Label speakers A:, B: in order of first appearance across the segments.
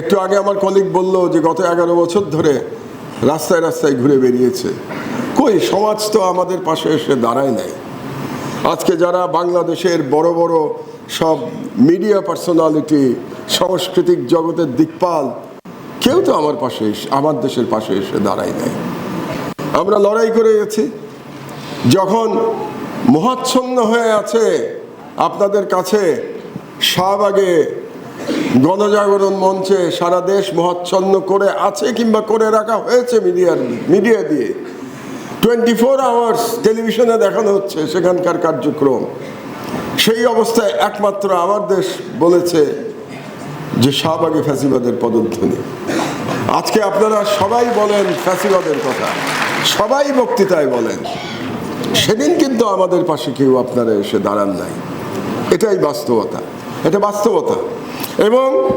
A: একটু আগে আমার কলিগ বলল যে গত এগারো বছর ধরে রাস্তায় রাস্তায় ঘুরে বেরিয়েছে। কই, সমাজ তো আমাদের পাশে এসে দাঁড়ায় নাই। আজকে যারা বাংলাদেশের বড় বড় সব মিডিয়া পার্সোনালিটি সাংস্কৃতিক জগতের দিকপাল, কেউ তো আমার পাশে এসে, আমার দেশের পাশে এসে দাঁড়ায় নাই। আমরা লড়াই করে গেছি। যখন মহাচ্ছন্ন হয়ে আছে আপনাদের কাছে শাহবাগে গণজাগরণ মঞ্চে সারা দেশ মহাচ্ছন্ন করে আছে কিংবা করে রাখা হয়েছে মিডিয়ার মিডিয়া দিয়ে। টোয়েন্টি ফোর আওয়ার্স টেলিভিশনে দেখানো হচ্ছে সেখানকার কার্যক্রম। সেই অবস্থায় একমাত্র আমার দেশ বলেছে যে শাহবাগে ফ্যাসিবাদের পদধ্বনি। আজকে আপনারা সবাই বলেন ফ্যাসিবাদের কথা। সবাই বক্তৃতায় বলেন। সেদিন কিন্তু আমাদের পাশে কেউ আপনারা এসে দাঁড়ান নাই। এটাই বাস্তবতা। এটা বাস্তবতা। এবং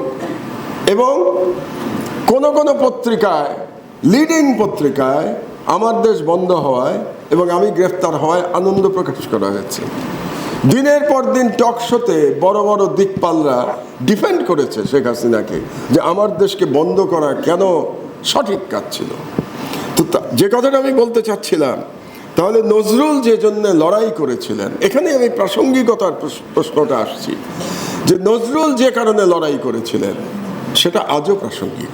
A: এবং কোন কোন পত্রিকায় লিডিং পত্রিকায় আমার দেশ বন্ধ হওয়ায় এবং আমি গ্রেফতার হওয়ায় আনন্দ প্রকাশ করা হয়েছে। দিনের পর দিন টক শোতে বড় বড় দিকপালরা ডিফেন্ড করেছে শেখ হাসিনাকে যে আমার দেশকে বন্ধ করা কেন সঠিক কাজ ছিল। তো, যে কথাটা আমি বলতে চাচ্ছিলাম, তাহলে নজরুল যে জন্য লড়াই করেছিলেন, এখানে আমি প্রাসঙ্গিকতার প্রশ- প্রশ্নটা আসছি। যে নজরুল যে কারণে লড়াই করেছিলেন, সেটা আজও প্রাসঙ্গিক।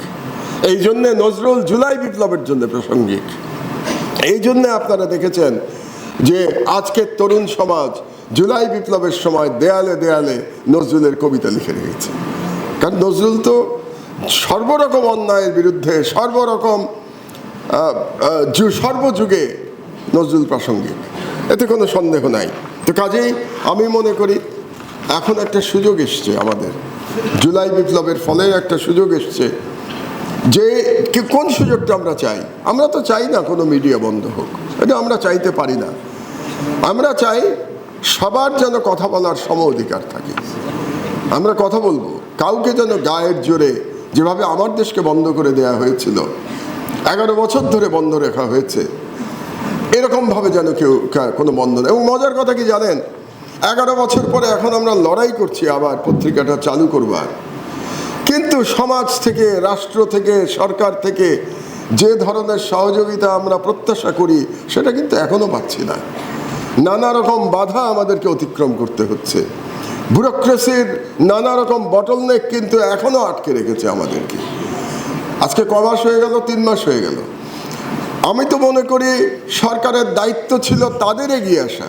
A: এই জন্যে নজরুল জুলাই বিপ্লবের জন্য প্রাসঙ্গিক। এই জন্য আপনারা দেখেছেন যে আজকের তরুণ সমাজ জুলাই বিপ্লবের সময় দেয়ালে দেয়ালে নজরুলের কবিতা লিখে রেখেছে। কারণ নজরুল তো সর্বরকম অন্যায়ের বিরুদ্ধে, সর্বরকম সর্বযুগে নজরুল প্রাসঙ্গিক। এতে কোনো সন্দেহ নাই। তো কাজেই আমি মনে করি এখন একটা সুযোগ এসছে আমাদের। জুলাই বিপ্লবের ফলে একটা সুযোগ এসছে। যে কোন সুযোগটা আমরা চাই? আমরা তো চাই না কোনো মিডিয়া বন্ধ হোক। এটা আমরা চাইতে পারি না। আমরা চাই সবার যেন কথা বলার সম অধিকার থাকে। আমরা কথা বলব। কাউকে যেন গায়ের জোরে যেভাবে আমার দেশকে বন্ধ করে দেয়া হয়েছিল, এগারো বছর ধরে বন্ধ রাখা হয়েছে, এরকমভাবে যেন কেউ কোনো বন্ধ নেই এবং মজার কথা কি জানেন? এগারো বছর পরে এখন আমরা লড়াই করছি আবার পত্রিকাটা চালু করবার। কিন্তু সমাজ থেকে, রাষ্ট্র থেকে, সরকার থেকে যে ধরনের সহযোগিতা আমরা প্রত্যাশা করি, সেটা কিন্তু এখনও পাচ্ছি না। নানা রকম বাধা আমাদেরকে অতিক্রম করতে হচ্ছে। ব্যুরোক্রেসির নানা রকম বটলনেক কিন্তু এখনও আটকে রেখেছে আমাদেরকে। আজকে ক মাস হয়ে গেল, তিন মাস হয়ে গেল। আমি তো মনে করি সরকারের দায়িত্ব ছিল তাদের এগিয়ে আসা।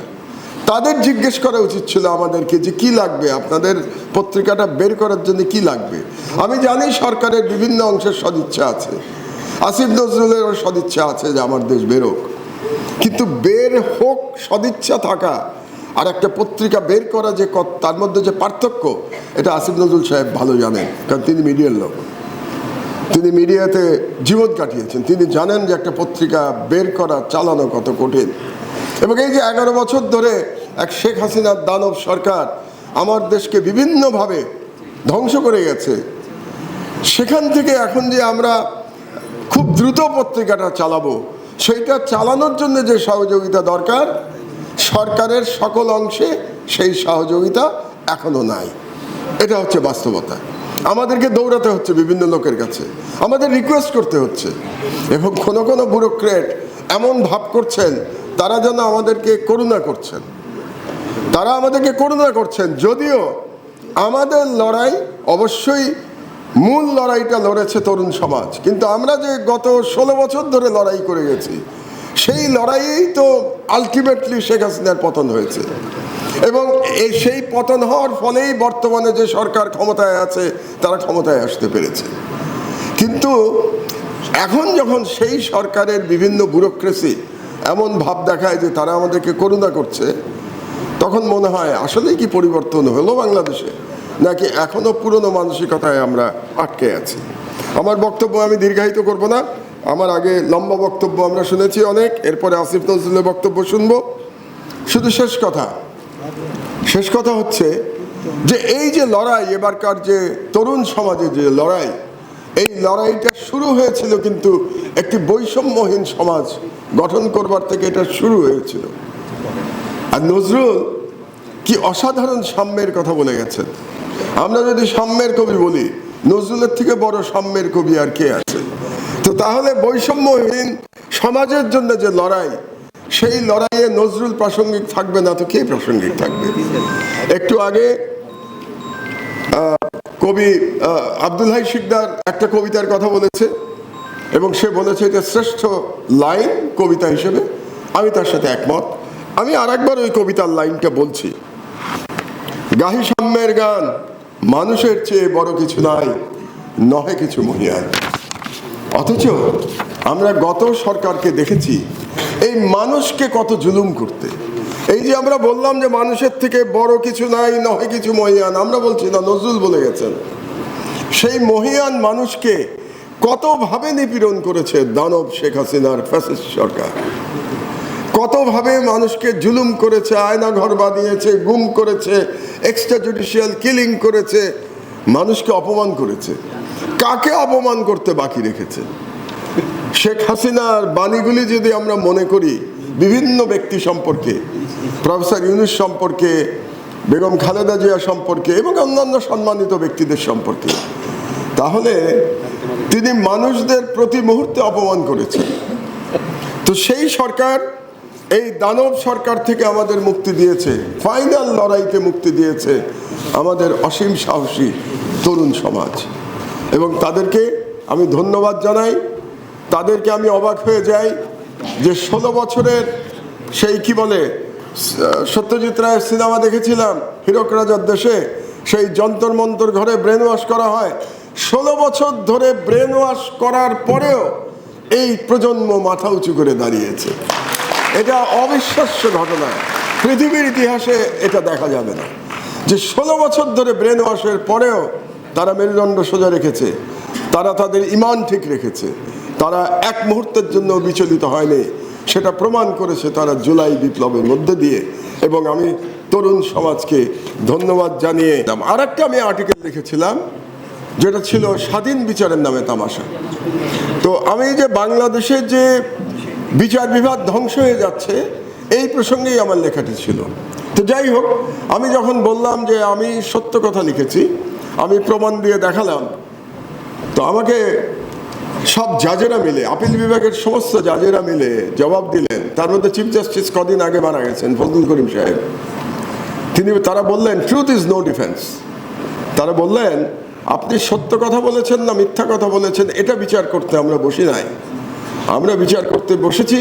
A: তাদের জিজ্ঞেস করা উচিত ছিল আমাদেরকে যে কি লাগবে? আপনাদের পত্রিকাটা বের করার জন্য কি লাগবে? আমি জানি সরকারের বিভিন্ন অংশের সদিচ্ছা আছে। আসিফ নজরুলেরও সদিচ্ছা আছে যে আমার দেশ বেরোক কিন্তু বের হোক, সদিচ্ছা থাকা আর একটা পত্রিকা বের করা যে তার মধ্যে যে পার্থক্য, এটা আসিফ নজরুল সাহেব ভালো জানেন, কারণ তিনি মিডিয়ার লোক। তিনি মিডিয়াতে জীবন কাটিয়েছেন। তিনি জানেন যে একটা পত্রিকা বের করা, চালানো কত কঠিন। এবং এই যে এগারো বছর ধরে এক শেখ হাসিনার দানব সরকার আমার দেশকে বিভিন্নভাবে ধ্বংস করে গেছে, সেখান থেকে এখন যে আমরা খুব দ্রুত পত্রিকাটা চালাবো, সেইটা চালানোর জন্য যে সহযোগিতা দরকার, সরকারের সকল অংশে সেই সহযোগিতা এখনও নাই। এটা হচ্ছে বাস্তবতা। আমাদেরকে দৌড়াতে হচ্ছে বিভিন্ন লোকের কাছে, আমাদের রিকোয়েস্ট করতে হচ্ছে। এবং কোনো কোনো ব্যুরোক্রেট এমন ভাব করছেন তারা যেন আমাদেরকে করুণা করছেন। তারা আমাদেরকে করুণা করছেন। যদিও আমাদের লড়াই অবশ্যই মূল লড়াইটা লড়েছে তরুণ সমাজ। কিন্তু আমরা যে গত ষোলো বছর ধরে লড়াই করে গেছি, সেই লড়াইয়েই তো আলটিমেটলি শেখ হাসিনার পতন হয়েছে। এবং এই সেই পতন হওয়ার ফলেই বর্তমানে যে সরকার ক্ষমতায় আছে, তারা ক্ষমতায় আসতে পেরেছে। কিন্তু এখন যখন সেই সরকারের বিভিন্ন ব্যুরোক্রেসি এমন ভাব দেখায় যে তারা আমাদেরকে করুণা করছে, তখন মনে হয় আসলেই কি পরিবর্তন হলো বাংলাদেশে? নাকি এখনও পুরনো মানসিকতায় আমরা আটকে আছি? আমার বক্তব্য আমি দীর্ঘায়িত করব না। আমার আগে লম্বা বক্তব্য আমরা শুনেছি অনেক, এরপরে আসিফ নজরুলের বক্তব্য শুনব। শুধু শেষ কথা। শেষ কথা হচ্ছে যে এই যে লড়াই, এবারকার যে তরুণ সমাজে যে লড়াই এই লড়াইটা শুরু হয়েছিল কিন্তু একটি বৈষম্যহীন সমাজ গঠন করবার থেকে এটা শুরু হয়েছিল। আর নজরুল কি অসাধারণ সাম্যের কথা বলে গেছেন। আমরা যদি সাম্যের কবি বলি, নজরুলের থেকে বড় সাম্যের কবি আর কে আছে? তো তাহলে বৈষম্যহীন সমাজের জন্য যে লড়াই, সেই লড়াইয়ে নজরুল প্রাসঙ্গিক থাকবে না তো কে প্রাসঙ্গিক থাকবে? একটু আগে কবি আব্দুল হাই শিকদার একটা কবিতার কথা বলেছে এবং সে বলেছে যে শ্রেষ্ঠ লাইন কবিতা হিসেবে আমি তার সাথে একমত। আমি আরেকবার ওই কবিতার লাইনটা বলছি। গাহি সাম্যের গান, মানুষের চেয়ে বড় কিছু নাই, নহে কিছু মহিয়ান অথচ আমরা গত সরকারকে দেখেছি, এই মানুষকে কত জুলুম করতে। এই যে আমরা বললাম যে মানুষের থেকে বড় কিছু নাই, নহে কিছু মহিয়ান, আমরা বলছি, না, নজরুল বলে গেছেন। সেই মহিয়ান মানুষকে কতভাবে নিপীড়ন করেছে দানব শেখ হাসিনার ফ্যাসিস্ট সরকার? কতভাবে মানুষকে জুলুম করেছে আয়না ঘর বানিয়েছে, গুম করেছে এক্সট্রা জুডিশিয়াল কিলিং করেছে, মানুষকে অপমান করেছে। কাকে অপমান করতে বাকি রেখেছে? শেখ হাসিনার বাণীগুলি যদি আমরা মনে করি, বিভিন্ন ব্যক্তি সম্পর্কে প্রফেসর ইউনুস সম্পর্কে, বেগম খালেদা জিয়া সম্পর্কে এবং অন্যান্য সম্মানিত ব্যক্তিদের সম্পর্কে। তাহলে তিনি মানুষদের প্রতি মুহূর্তে অপমান করেছেন। তো সেই সরকার, এই দানব সরকার থেকে আমাদের মুক্তি দিয়েছে, ফাইনাল লড়াইতে মুক্তি দিয়েছে আমাদের অসীম সাহসী তরুণ সমাজ। এবং তাদেরকে আমি ধন্যবাদ জানাই। তাদেরকে আমি অবাক হয়ে যাই যে ষোলো বছরের সেই কি বলে সত্যজিৎ রায়ের সিনেমা দেখেছিলাম, হিরক রাজার দেশে। সেই যন্তর মন্তর ঘরে ব্রেন ওয়াশ করা হয়। ষোলো বছর ধরে ব্রেন ওয়াশ করার পরেও এই প্রজন্ম মাথা উঁচু করে দাঁড়িয়েছে। এটা অবিশ্বাস্য ঘটনা। পৃথিবীর ইতিহাসে এটা দেখা যাবে না। যে ষোলো বছর ধরে ব্রেন ওয়াশের পরেও তারা মেরুদণ্ড সোজা রেখেছে। তারা তাদের ইমান ঠিক রেখেছে। তারা এক মুহূর্তের জন্য বিচলিত হয়নি। সেটা প্রমাণ করেছে তারা জুলাই বিপ্লবের মধ্যে দিয়ে। এবং আমি তরুণ সমাজকে ধন্যবাদ জানিয়ে আর একটা আমি আর্টিকেল লিখেছিলাম যেটা ছিল স্বাধীন বিচারের নামে তামাশা। তো আমি যে বাংলাদেশের যে বিচার বিভাগ ধ্বংস হয়ে যাচ্ছে, এই প্রসঙ্গেই আমার লেখাটি ছিল। তো যাই হোক, আমি যখন বললাম যে আমি সত্য কথা লিখেছি, আমি প্রমাণ দিয়ে দেখালাম, তো আমাকে সব জাজেরা মিলে, আপিল বিভাগের সমস্ত জাজেরা মিলে জবাব দিলেন। তার মধ্যে চিফ জাস্টিস কদিন আগে মারা গেছেন, ফজলুল করিম সাহেব। তিনি, তারা বললেন ট্রুথ ইজ নো ডিফেন্স তারা বললেন, আপনি সত্য কথা বলেছেন না মিথ্যা কথা বলেছেন, এটা বিচার করতে আমরা বসি নাই। আমরা বিচার করতে বসেছি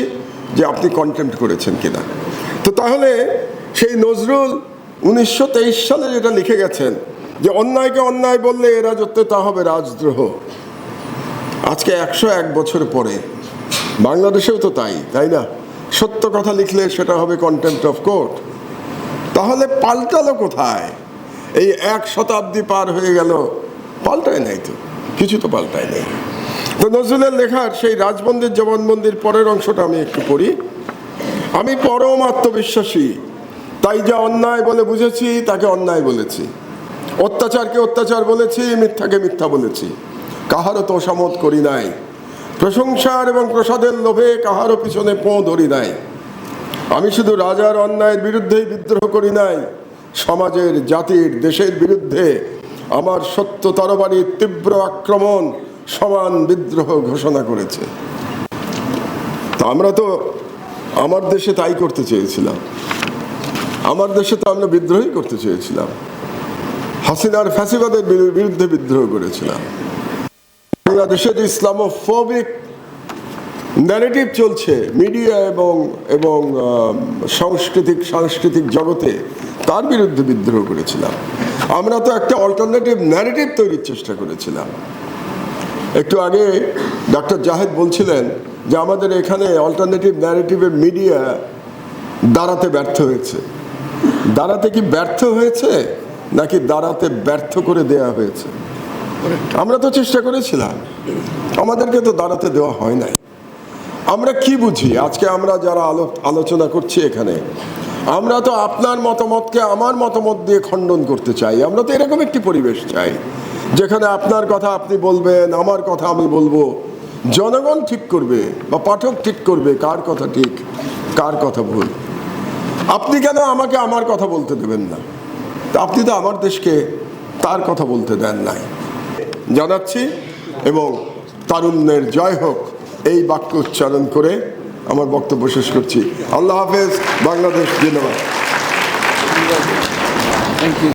A: যে আপনি কন্টেম্প করেছেন কিনা। তো তাহলে সেই নজরুল উনিশশো তেইশ সালে যেটা লিখে গেছেন, যে অন্যায়কে অন্যায় বললে এ রাজত্বে তা হবে রাজদ্রোহ। আজকে একশো এক বছর পরে। বাংলাদেশেও তো তাই তাই না? সত্য কথা লিখলে সেটা হবে কন্টেম্প অফ কোর্ট তাহলে পাল্টালো কোথায়? এই এক শতাব্দী পার হয়ে গেল, পাল্টায় নাই তো, কিছু তো পাল্টায় নেই। তো নজরুলের লেখার সেই রাজবন্দির জবানবন্দির পরের অংশটা আমি একটু পড়ি। আমি পরম আত্মবিশ্বাসী, তাই যা অন্যায় বলে বুঝেছি, তাকে অন্যায় বলেছি। অত্যাচারকে অত্যাচার বলেছি, মিথ্যাকে মিথ্যা বলেছি। কাহারও তো তোষামত করি নাই। প্রশংসার এবং প্রসাদের লোভে কাহারও পিছনে পোঁ ধরি নাই। আমি শুধু রাজার অন্যায়ের বিরুদ্ধেই বিদ্রোহ করি নাই, সমাজের, জাতির, দেশের বিরুদ্ধে আমার সত্য তরবারির তীব্র আক্রমণ, সমান বিদ্রোহ ঘোষণা করেছে। তা আমরা তো আমার দেশে তাই করতে চেয়েছিলাম। আমার দেশে তো আমরা বিদ্রোহই করতে চেয়েছিলাম। হাসিনার ফ্যাসিবাদের বিরুদ্ধে বিদ্রোহ করেছিলাম। বাংলাদেশের ইসলামোফোবিক ন্যারেটিভ চলছে মিডিয়া এবং এবং সাংস্কৃতিক সাংস্কৃতিক জগতে তার বিরুদ্ধে বিদ্রোহ করেছিলাম। আমরা তো একটা অল্টারনেটিভ ন্যারেটিভ তৈরির চেষ্টা করেছিলাম। একটু আগে ডক্টর জাহেদ বলছিলেন যে আমাদের এখানে অল্টারনেটিভ ন্যারেটিভের মিডিয়া দাঁড়াতে ব্যর্থ হয়েছে। দাঁড়াতে কি ব্যর্থ হয়েছে নাকি দাঁড়াতে ব্যর্থ করে দেয়া হয়েছে? আমরা তো চেষ্টা করেছিলাম। আমাদেরকে তো দাঁড়াতে দেওয়া হয় নাই। আমরা কি বুঝি? আজকে আমরা যারা আলো, আলোচনা করছি এখানে, আমরা তো আপনার মতামতকে আমার মতামত দিয়ে খণ্ডন করতে চাই। আমরা তো এরকম একটি পরিবেশ চাই, যেখানে আপনার কথা আপনি বলবেন, আমার কথা আমি বলব। জনগণ ঠিক করবে বা পাঠক ঠিক করবে কার কথা ঠিক, কার কথা ভুল। আপনি কেন আমাকে আমার কথা বলতে দেবেন না? আপনি তো আমার দেশকে তার কথা বলতে দেন নাই। জানাচ্ছি এবং তারুণ্যের জয় হোক এই বাক্য উচ্চারণ করে আমার বক্তব্য শেষ করছি। আল্লাহ হাফেজ, বাংলাদেশ জিন্দাবাদ।